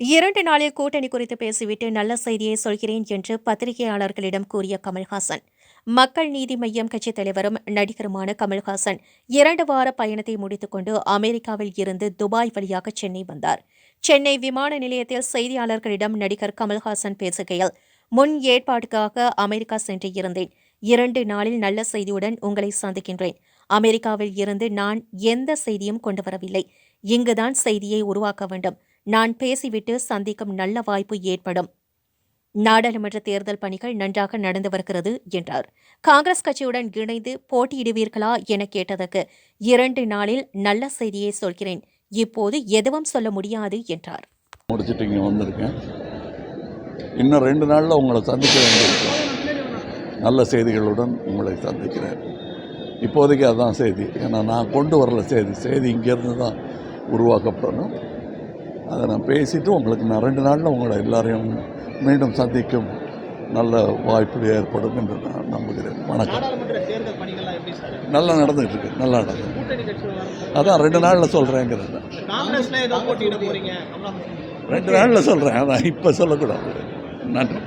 இரண்டு நாளில் கூட்டணி குறித்து பேசிவிட்டு நல்ல செய்தியை சொல்கிறேன் என்று பத்திரிகையாளர்களிடம் கூறிய கமல்ஹாசன். மக்கள் நீதி மய்யம் கட்சித் தலைவரும் நடிகருமான கமல்ஹாசன் இரண்டு வார பயணத்தை முடித்துக்கொண்டு அமெரிக்காவில் இருந்து துபாய் வழியாக சென்னை வந்தார். சென்னை விமான நிலையத்தில் செய்தியாளர்களிடம் நடிகர் கமல்ஹாசன் பேசுகையில் முன் ஏற்பாட்டுக்காக அமெரிக்கா சென்று இருந்தேன். இரண்டு நாளில் நல்ல செய்தியுடன் உங்களை சந்திக்கின்றேன். அமெரிக்காவில் இருந்து நான் எந்த செய்தியும் கொண்டு வரவில்லை. இங்குதான் செய்தியை உருவாக்க வேண்டும். நான் பேசிவிட்டு சந்திக்கும் நல்ல வாய்ப்பு ஏற்படும். நாடாளுமன்ற தேர்தல் பணிகள் நன்றாக நடந்து வருகிறது என்றார். காங்கிரஸ் கட்சியுடன் இணைந்து போட்டியிடுவீர்களா என கேட்டதற்கு இரண்டு நாளில் நல்ல செய்தியை சொல்கிறேன். இப்போது எதுவும் சொல்ல முடியாது என்றார். முடிச்சுட்டு இங்கே வந்திருக்கேன். இன்னும் ரெண்டு நாளில் உங்களை சந்திக்க வேண்டியிருக்கேன் நல்ல செய்திகளுடன் உங்களை சந்திக்கிறேன். இப்போதைக்கு அதுதான் செய்தி. ஏன்னா நான் கொண்டு வரல செய்தி. செய்தி இங்கேருந்து தான் உருவாக்கப்படணும். அதை நான் பேசிவிட்டு உங்களுக்கு நான் ரெண்டு நாளில் உங்களை எல்லாரையும் மீண்டும் சந்திக்கும் நல்ல வாய்ப்பு ஏற்படும் என்று நான் நம்புகிறேன். வணக்கம். நல்லா நடந்துகிட்டு இருக்கு. நல்லா கட்சி அதான் ரெண்டு நாளில் சொல்கிறேங்கிறது ரெண்டு நாளில் சொல்கிறேன் அதான் இப்போ சொல்லக்கூடாது. நன்றி.